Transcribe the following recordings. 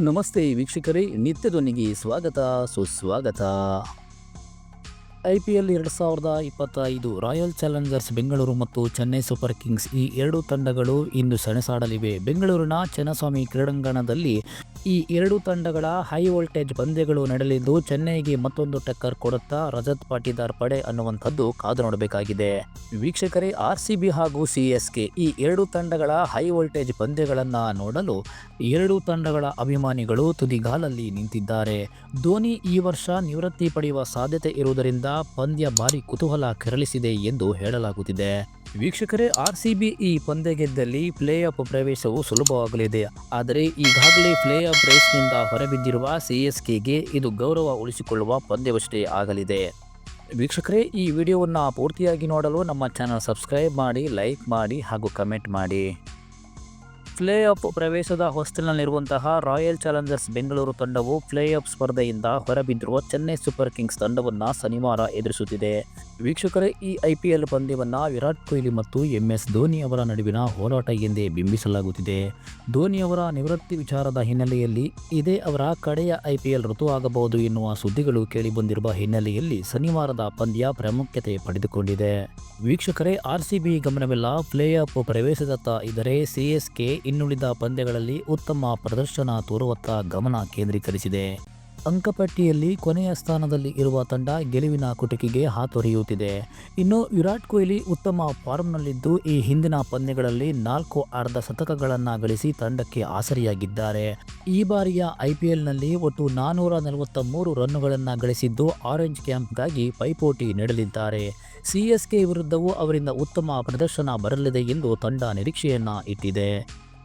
ನಮಸ್ತೆ ವೀಕ್ಷಕರೇ ನಿತ್ಯದೊಂದಿಗೆ ಸ್ವಾಗತ ಸುಸ್ವಾಗತ. ಐ ಪಿ ಎಲ್ ಎರಡು ಸಾವಿರದ ಇಪ್ಪತ್ತೈದು ರಾಯಲ್ ಚಾಲೆಂಜರ್ಸ್ ಬೆಂಗಳೂರು ಮತ್ತು ಚೆನ್ನೈ ಸೂಪರ್ ಕಿಂಗ್ಸ್ ಈ ಎರಡು ತಂಡಗಳು ಇಂದು ಸೆಣಸಾಡಲಿವೆ. ಬೆಂಗಳೂರಿನ ಚೆನ್ನಸ್ವಾಮಿ ಕ್ರೀಡಾಂಗಣದಲ್ಲಿ ಈ ಎರಡು ತಂಡಗಳ ಹೈ ವೋಲ್ಟೇಜ್ ಪಂದ್ಯಗಳು ನಡೆಯಲಿದ್ದು, ಚೆನ್ನೈಗೆ ಮತ್ತೊಂದು ಟಕ್ಕರ್ ಕೊಡುತ್ತಾ ರಜತ್ ಪಾಟೀದಾರ್ ಪಡೆ ಅನ್ನುವಂಥದ್ದು ಕಾದು ನೋಡಬೇಕಾಗಿದೆ. ವೀಕ್ಷಕರೇ, ಆರ್ ಸಿ ಬಿ ಹಾಗೂ ಸಿ ಎಸ್ ಕೆ ಈ ಎರಡು ತಂಡಗಳ ಹೈ ವೋಲ್ಟೇಜ್ ಪಂದ್ಯಗಳನ್ನು ನೋಡಲು ಎರಡು ತಂಡಗಳ ಅಭಿಮಾನಿಗಳು ತುದಿಗಾಲಲ್ಲಿ ನಿಂತಿದ್ದಾರೆ. ಧೋನಿ ಈ ವರ್ಷ ನಿವೃತ್ತಿ ಪಡೆಯುವ ಸಾಧ್ಯತೆ ಇರುವುದರಿಂದ ಪಂದ್ಯ ಭಾರಿ ಕುತೂಹಲ ಕೆರಳಿಸಿದೆ ಎಂದು ಹೇಳಲಾಗುತ್ತಿದೆ. ವೀಕ್ಷಕರೇ ಆರ್ ಸಿ ಬಿ ಈ ಪಂದ್ಯ ಗೆದ್ದಲ್ಲಿ ಪ್ಲೇ ಆಫ್ ಪ್ರವೇಶವು ಸುಲಭವಾಗಲಿದೆ. ಆದರೆ ಈಗಾಗಲೇ ಪ್ಲೇ ಆಫ್ ರೇಸ್ನಿಂದ ಹೊರಬಿದ್ದಿರುವ ಸಿ ಎಸ್ ಕೆಗೆ ಇದು ಗೌರವ ಉಳಿಸಿಕೊಳ್ಳುವ ಪಂದ್ಯವಷ್ಟೇ ಆಗಲಿದೆ. ವೀಕ್ಷಕರೇ, ಈ ವಿಡಿಯೋವನ್ನು ಪೂರ್ತಿಯಾಗಿ ನೋಡಲು ನಮ್ಮ ಚಾನಲ್ ಸಬ್ಸ್ಕ್ರೈಬ್ ಮಾಡಿ, ಲೈಕ್ ಮಾಡಿ ಹಾಗೂ ಕಮೆಂಟ್ ಮಾಡಿ. ಪ್ಲೇ ಆಫ್ ಪ್ರವೇಶದ ಹೊಸ್ತಿಲಿನಲ್ಲಿರುವಂತಹ ರಾಯಲ್ ಚಾಲೆಂಜರ್ಸ್ ಬೆಂಗಳೂರು ತಂಡವು ಪ್ಲೇ ಆಫ್ ಸ್ಪರ್ಧೆಯಿಂದ ಹೊರಬಿದ್ದಿರುವ ಚೆನ್ನೈ ಸೂಪರ್ ಕಿಂಗ್ಸ್ ತಂಡವನ್ನು ಶನಿವಾರ ಎದುರಿಸುತ್ತಿದೆ. ವೀಕ್ಷಕರೇ, ಈ ಐ ಪಿ ಎಲ್ ಪಂದ್ಯವನ್ನು ವಿರಾಟ್ ಕೊಹ್ಲಿ ಮತ್ತು ಎಂ ಎಸ್ ಧೋನಿ ಅವರ ನಡುವಿನ ಹೋರಾಟ ಎಂದೇ ಬಿಂಬಿಸಲಾಗುತ್ತಿದೆ. ಧೋನಿ ಅವರ ನಿವೃತ್ತಿ ವಿಚಾರದ ಹಿನ್ನೆಲೆಯಲ್ಲಿ ಇದೇ ಅವರ ಕಡೆಯ ಐ ಪಿ ಎಲ್ ಋತು ಆಗಬಹುದು ಎನ್ನುವ ಸುದ್ದಿಗಳು ಕೇಳಿಬಂದಿರುವ ಹಿನ್ನೆಲೆಯಲ್ಲಿ ಶನಿವಾರದ ಪಂದ್ಯ ಪ್ರಾಮುಖ್ಯತೆ ಪಡೆದುಕೊಂಡಿದೆ. ವೀಕ್ಷಕರೇ, ಆರ್ ಸಿ ಬಿ ಗಮನವೆಲ್ಲ ಪ್ಲೇ ಪ್ರವೇಶದತ್ತ ಎಸ್ ಕೆ ಇನ್ನುಳಿದ ಪಂದ್ಯಗಳಲ್ಲಿ ಉತ್ತಮ ಪ್ರದರ್ಶನ ತೋರುವತ್ತ ಗಮನ ಕೇಂದ್ರೀಕರಿಸಿದೆ. ಅಂಕಪಟ್ಟಿಯಲ್ಲಿ ಕೊನೆಯ ಸ್ಥಾನದಲ್ಲಿ ಇರುವ ತಂಡ ಗೆಲುವಿನ ಕುಟುಕಿಗೆ ಹಾತೊರೆಯುತ್ತಿದೆ. ಇನ್ನು ವಿರಾಟ್ ಕೊಹ್ಲಿ ಉತ್ತಮ ಫಾರ್ಮ್ನಲ್ಲಿದ್ದು, ಈ ಹಿಂದಿನ ಪಂದ್ಯಗಳಲ್ಲಿ ನಾಲ್ಕು ಅರ್ಧ ಶತಕಗಳನ್ನು ಗಳಿಸಿ ತಂಡಕ್ಕೆ ಆಸರಿಯಾಗಿದ್ದಾರೆ. ಈ ಬಾರಿಯ ಐಪಿಎಲ್ನಲ್ಲಿ ಒಟ್ಟು ನಾನ್ನೂರ ನಲವತ್ತ ಮೂರು ರನ್ನುಗಳನ್ನು ಗಳಿಸಿದ್ದು, ಆರೆಂಜ್ ಕ್ಯಾಂಪ್ಗಾಗಿ ಪೈಪೋಟಿ ನೀಡಲಿದ್ದಾರೆ. ಸಿಎಸ್ಕೆ ವಿರುದ್ಧವೂ ಅವರಿಂದ ಉತ್ತಮ ಪ್ರದರ್ಶನ ಬರಲಿದೆ ಎಂದು ತಂಡ ನಿರೀಕ್ಷೆಯನ್ನ ಇಟ್ಟಿದೆ.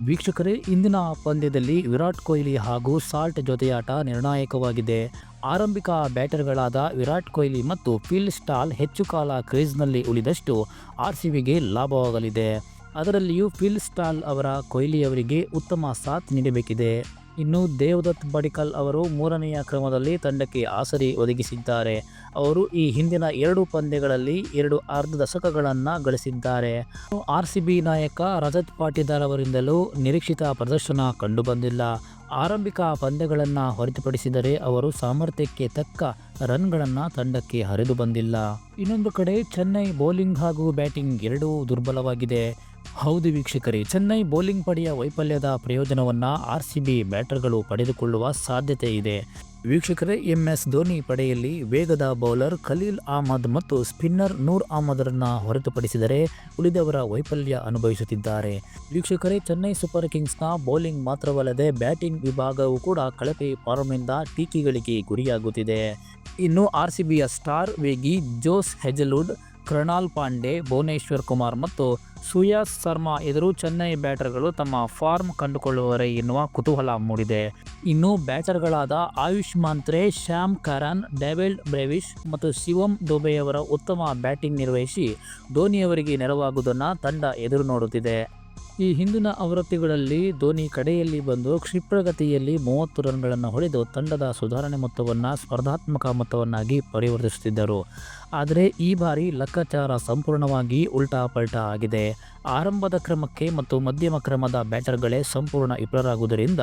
ವೀಕ್ಷಕರೇ, ಇಂದಿನ ಪಂದ್ಯದಲ್ಲಿ ವಿರಾಟ್ ಕೊಹ್ಲಿ ಹಾಗೂ ಸಾಲ್ಟ್ ಜೊತೆಯಾಟ ನಿರ್ಣಾಯಕವಾಗಿದೆ. ಆರಂಭಿಕ ಬ್ಯಾಟರ್ಗಳಾದ ವಿರಾಟ್ ಕೊಹ್ಲಿ ಮತ್ತು ಫಿಲ್ ಸ್ಟಾಲ್ ಹೆಚ್ಚು ಕಾಲ ಕ್ರೀಸ್ನಲ್ಲಿ ಉಳಿದಷ್ಟು ಆರ್ ಸಿ ಬಿಗೆ ಲಾಭವಾಗಲಿದೆ. ಅದರಲ್ಲಿಯೂ ಫಿಲ್ ಸ್ಟಾಲ್ ಅವರ ಕೊಹ್ಲಿಯವರಿಗೆ ಉತ್ತಮ ಸಾಥ್ ನೀಡಬೇಕಿದೆ. ಇನ್ನು ದೇವದತ್ ಬಡಿಕಲ್ ಅವರು ಮೂರನೆಯ ಕ್ರಮದಲ್ಲಿ ತಂಡಕ್ಕೆ ಆಸರಿ ಒದಗಿಸಿದ್ದಾರೆ. ಅವರು ಈ ಹಿಂದಿನ ಎರಡು ಪಂದ್ಯಗಳಲ್ಲಿ ಎರಡು ಅರ್ಧ ದಶಕಗಳನ್ನು ಗಳಿಸಿದ್ದಾರೆ. ಆರ್ ಸಿ ಬಿ ನಾಯಕ ರಜತ್ ಪಾಟೀದಾರ್ ಅವರಿಂದಲೂ ನಿರೀಕ್ಷಿತ ಪ್ರದರ್ಶನ ಕಂಡುಬಂದಿಲ್ಲ. ಆರಂಭಿಕ ಪಂದ್ಯಗಳನ್ನು ಹೊರತುಪಡಿಸಿದರೆ ಅವರು ಸಾಮರ್ಥ್ಯಕ್ಕೆ ತಕ್ಕ ರನ್ಗಳನ್ನು ತಂಡಕ್ಕೆ ಹರಿದು ಬಂದಿಲ್ಲ. ಇನ್ನೊಂದು ಕಡೆ ಚೆನ್ನೈ ಬೌಲಿಂಗ್ ಹಾಗೂ ಬ್ಯಾಟಿಂಗ್ ಎರಡೂ ದುರ್ಬಲವಾಗಿದೆ. ಹೌದು ವೀಕ್ಷಕರೇ, ಚೆನ್ನೈ ಬೌಲಿಂಗ್ ಪಡೆಯ ವೈಫಲ್ಯದ ಪ್ರಯೋಜನವನ್ನು ಆರ್ ಸಿ ಬಿ ಬ್ಯಾಟರ್ಗಳು ಪಡೆದುಕೊಳ್ಳುವ ಸಾಧ್ಯತೆ ಇದೆ. ವೀಕ್ಷಕರೇ ಎಂಎಸ್ ಧೋನಿ ಪಡೆಯಲ್ಲಿ ವೇಗದ ಬೌಲರ್ ಖಲೀಲ್ ಅಹಮದ್ ಮತ್ತು ಸ್ಪಿನ್ನರ್ ನೂರ್ ಅಹಮದ್ರನ್ನ ಹೊರತುಪಡಿಸಿದರೆ ಉಳಿದವರ ವೈಫಲ್ಯ ಅನುಭವಿಸುತ್ತಿದ್ದಾರೆ. ವೀಕ್ಷಕರೇ, ಚೆನ್ನೈ ಸೂಪರ್ ಕಿಂಗ್ಸ್ನ ಬೌಲಿಂಗ್ ಮಾತ್ರವಲ್ಲದೆ ಬ್ಯಾಟಿಂಗ್ ವಿಭಾಗವೂ ಕೂಡ ಕಳಪೆ ಫಾರ್ಮ್ನಿಂದ ಟೀಕೆಗಳಿಗೆ ಗುರಿಯಾಗುತ್ತಿದೆ. ಇನ್ನು ಆರ್ ಸಿ ಬಿಯ ಸ್ಟಾರ್ ವೇಗಿ ಜೋಸ್ ಹೆಜಲ್ವುಡ್ ಕೃಣಾಲ್ ಪಾಂಡೆ, ಭುವನೇಶ್ವರ್ ಕುಮಾರ್ ಮತ್ತು ಸುಯಾಸ್ ಶರ್ಮಾ ಎದುರು ಚೆನ್ನೈ ಬ್ಯಾಟರ್ಗಳು ತಮ್ಮ ಫಾರ್ಮ್ ಕಂಡುಕೊಳ್ಳುವರೆ ಎನ್ನುವ ಕುತೂಹಲ ಮೂಡಿದೆ. ಇನ್ನು ಬ್ಯಾಟರ್ಗಳಾದ Ayush Mhatre, Sam Curran David Brevis ಮತ್ತು ಶಿವಂ ದುಬೆಯವರ ಉತ್ತಮ ಬ್ಯಾಟಿಂಗ್ ನಿರ್ವಹಿಸಿ ಧೋನಿಯವರಿಗೆ ನೆರವಾಗುವುದನ್ನು ತಂಡ ಎದುರು ನೋಡುತ್ತಿದೆ. ಈ ಹಿಂದಿನ ಆವೃತ್ತಿಗಳಲ್ಲಿ ಧೋನಿ ಕಡೆಯಲ್ಲಿ ಬಂದು ಕ್ಷಿಪ್ರಗತಿಯಲ್ಲಿ ಮೂವತ್ತು ರನ್ಗಳನ್ನು ಹೊಡೆದು ತಂಡದ ಸುಧಾರಣೆ ಮೊತ್ತವನ್ನು ಸ್ಪರ್ಧಾತ್ಮಕ ಮೊತ್ತವನ್ನಾಗಿ ಪರಿವರ್ತಿಸುತ್ತಿದ್ದರು. ಆದರೆ ಈ ಬಾರಿ ಲೆಕ್ಕಾಚಾರ ಸಂಪೂರ್ಣವಾಗಿ ಉಲ್ಟಾ ಪಲ್ಟಾ ಆಗಿದೆ. ಆರಂಭದ ಕ್ರಮಕ್ಕೆ ಮತ್ತು ಮಧ್ಯಮ ಕ್ರಮದ ಬ್ಯಾಟರ್ಗಳೇ ಸಂಪೂರ್ಣ ವಿಫಲರಾಗುವುದರಿಂದ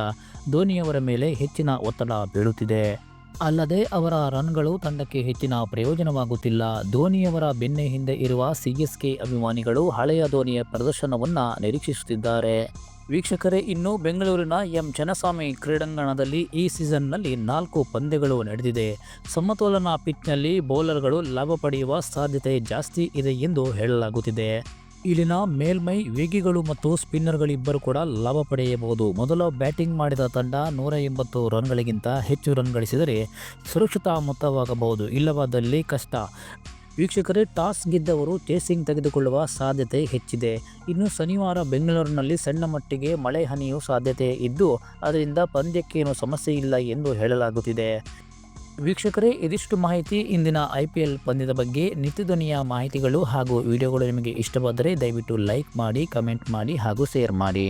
ಧೋನಿಯವರ ಮೇಲೆ ಹೆಚ್ಚಿನ ಒತ್ತಡ ಬೀಳುತ್ತಿದೆ. ಅಲ್ಲದೆ ಅವರ ರನ್ಗಳು ತಂಡಕ್ಕೆ ಹೆಚ್ಚಿನ ಪ್ರಯೋಜನವಾಗುತ್ತಿಲ್ಲ. ಧೋನಿಯವರ ಬೆನ್ನೆ ಹಿಂದೆ ಇರುವ ಸಿಎಸ್ಕೆ ಅಭಿಮಾನಿಗಳು ಹಳೆಯ ಧೋನಿಯ ಪ್ರದರ್ಶನವನ್ನು ನಿರೀಕ್ಷಿಸುತ್ತಿದ್ದಾರೆ. ವೀಕ್ಷಕರೇ, ಇನ್ನು ಬೆಂಗಳೂರಿನ ಎಂ. ಚನ್ನಸ್ವಾಮಿ ಕ್ರೀಡಾಂಗಣದಲ್ಲಿ ಈ ಸೀಸನ್ನಲ್ಲಿ ನಾಲ್ಕು ಪಂದ್ಯಗಳು ನಡೆದಿದೆ. ಸಮತೋಲನ ಪಿಚ್ನಲ್ಲಿ ಬೌಲರ್ಗಳು ಲಾಭ ಪಡೆಯುವ ಸಾಧ್ಯತೆ ಜಾಸ್ತಿ ಇದೆ ಎಂದು ಹೇಳಲಾಗುತ್ತಿದೆ. ಇಲ್ಲಿನ ಮೇಲ್ಮೈ ವೇಗಿಗಳು ಮತ್ತು ಸ್ಪಿನ್ನರ್ಗಳಿಬ್ಬರು ಕೂಡ ಲಾಭ ಪಡೆಯಬಹುದು. ಮೊದಲು ಬ್ಯಾಟಿಂಗ್ ಮಾಡಿದ ತಂಡ ನೂರ ಎಂಬತ್ತು ರನ್ಗಳಿಗಿಂತ ಹೆಚ್ಚು ರನ್ ಗಳಿಸಿದರೆ ಸುರಕ್ಷಿತ ಮೊತ್ತವಾಗಬಹುದು. ಇಲ್ಲವಾದಲ್ಲಿ ಕಷ್ಟ. ವೀಕ್ಷಕರೇ, ಟಾಸ್ ಗೆದ್ದವರು ಚೇಸಿಂಗ್ ತೆಗೆದುಕೊಳ್ಳುವ ಸಾಧ್ಯತೆ ಹೆಚ್ಚಿದೆ. ಇನ್ನು ಶನಿವಾರ ಬೆಂಗಳೂರಿನಲ್ಲಿ ಸಣ್ಣ ಮಟ್ಟಿಗೆ ಮಳೆ ಹನಿಯು ಸಾಧ್ಯತೆ ಇದ್ದು, ಅದರಿಂದ ಪಂದ್ಯಕ್ಕೇನು ಸಮಸ್ಯೆ ಇಲ್ಲ ಎಂದು ಹೇಳಲಾಗುತ್ತಿದೆ. ವೀಕ್ಷಕರೇ, ಇದಿಷ್ಟು ಮಾಹಿತಿ ಇಂದಿನ ಐ ಪಿ ಎಲ್ ಪಂದ್ಯದ ಬಗ್ಗೆ ನಿತ್ಯಧ್ವನಿಯ ಮಾಹಿತಿಗಳು ಹಾಗೂ ವಿಡಿಯೋಗಳು ನಿಮಗೆ ಇಷ್ಟವಾದರೆ ದಯವಿಟ್ಟು ಲೈಕ್ ಮಾಡಿ, ಕಮೆಂಟ್ ಮಾಡಿ ಹಾಗೂ ಶೇರ್ ಮಾಡಿ.